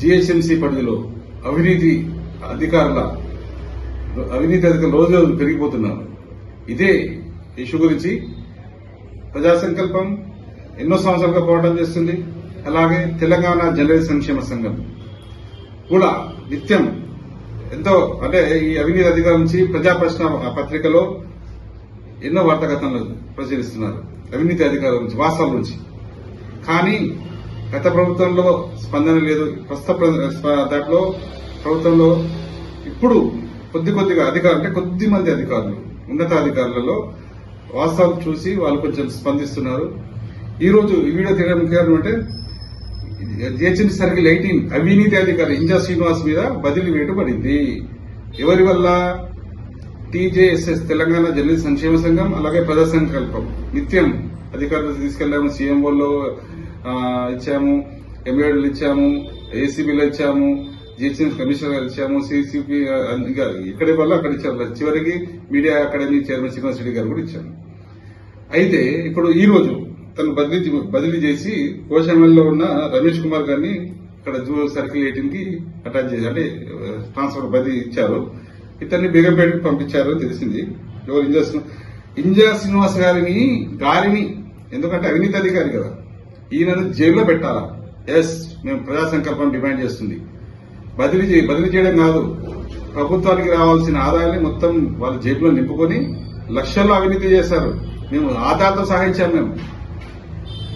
GHMC పరిధిలో అవినీతి అధికారుల అవినీతి అధికారులు రోజు రోజు పెరిగిపోతున్నారు. ఇదే ఇష్యూ గురించి ప్రజా సంకల్పం ఎన్నో సంవత్సరాలుగా పోరాటం చేస్తుంది. అలాగే తెలంగాణ జనరల్ సంక్షేమ సంఘం కూడా నిత్యం ఎంతో అంటే ఈ అవినీతి అధికారుల నుంచి ప్రజా ప్రశ్న పత్రికలో ఎన్నో వార్తాకథనాలు ప్రచురిస్తున్నారు. అవినీతి అధికారుల నుంచి వాస్తవాల నుంచి. కానీ గత ప్రభుత్వంలో స్పందన లేదు. ప్రస్తుత దాంట్లో ప్రభుత్వంలో ఇప్పుడు కొద్ది కొద్దిగా అధికారులు అంటే కొద్ది మంది అధికారులు ఉన్నతాధికారులలో వాస్తవం చూసి వాళ్ళు కొంచెం స్పందిస్తున్నారు. ఈ రోజు ఈ వీడియో తీయడం కారణం అంటే జిహెచ్ఎంసీ సర్కిల్ ఎయిటీన్ అవినీతి అధికారి ఇంజా శ్రీనివాస్ మీద బదిలీ వేటు పడింది. ఎవరి వల్ల? టీజేఎస్ఎస్ తెలంగాణ జర్నలిస్ట్ సంక్షేమ సంఘం అలాగే ప్రజా సంకల్పం. నిత్యం అధికారులు తీసుకెళ్ళాము సీఎంఓలో ఇచ్చాము ఎమ్మెల్యేలు ఇచ్చాము ఏసీబీలో ఇచ్చాము జిహెచ్ఎం కమిషనర్ గారు ఇచ్చాము సిసిపి ఇక్కడ ఇక్కడి వల్ల అక్కడ ఇచ్చారు. చివరికి media academy chairman Srinivas Reddy garu కూడా ఇచ్చాము అయితే ఇప్పుడు ఈ రోజు తను బదిలీ బదిలీ చేసి కోశామల్లో ఉన్న రమేష్ కుమార్ గారిని ఇక్కడ జూ సర్కిల్ ఎయిటీన్కి అటాచ్ చేసి అంటే ట్రాన్స్ఫర్ బదిలీ ఇచ్చారు. ఇతన్ని బేగంపేటకి పంపించారు తెలిసింది. ఎవరు ఇంజా ఇంజా శ్రీనివాస్ గారిని గారిని ఎందుకంటే అవినీతి అధికారి కదా ఈయనను జైల్లో పెట్టాలా? ఎస్ మేము ప్రజా సంకల్పం డిమాండ్ చేస్తుంది. బదిలీ చేయ బదిలీ చేయడం కాదు. ప్రభుత్వానికి రావాల్సిన ఆదాయాన్ని మొత్తం వాళ్ళ జేబులో నింపుకొని లక్షల్లో అవినీతి చేశారు. మేము ఆధార్తో సహాయించాం మేము.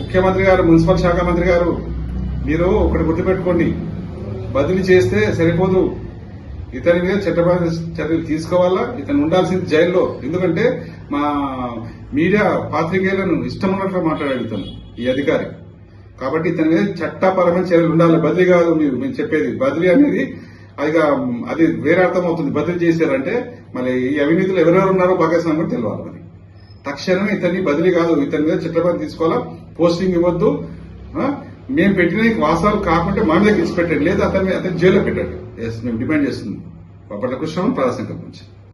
ముఖ్యమంత్రి గారు మున్సిపల్ శాఖ మంత్రి గారు మీరు ఒకటి గుర్తుపెట్టుకోండి. బదిలీ చేస్తే సరిపోదు. ఇతని మీద చట్టపరమైన చర్యలు తీసుకోవాలా? ఇతను ఉండాల్సింది జైల్లో. ఎందుకంటే మా మీడియా పాత్రికేయులను ఇష్టం ఉన్నట్లు మాట్లాడాడు ఇతను ఈ అధికారి. కాబట్టి ఇతని మీద చట్టపరమైన చర్యలు ఉండాలి. బదిలీ కాదు మీరు మేము చెప్పేది. బదిలీ అనేది అది అది వేరే అర్థం అవుతుంది బదిలీ చేశారంటే మరి ఈ అవినీతులు ఎవరెవరు ఉన్నారో భాగస్వామి కూడా తెలియాలి మరి. తక్షణమే ఇతన్ని బదిలీ కాదు. ఇతని మీద చట్టపరం తీసుకోవాలా? పోస్టింగ్ ఇవ్వద్దు. మేము పెట్టిన వాసాలు కాకుంటే మా మీద గెలిచి పెట్టండి. లేదా అతన్ని అతని జైల్లో పెట్టండి. ఎస్ మేము డిమాండ్ చేస్తున్నాం. బాపట్ల కృష్ణ ప్రజా సంకల్పం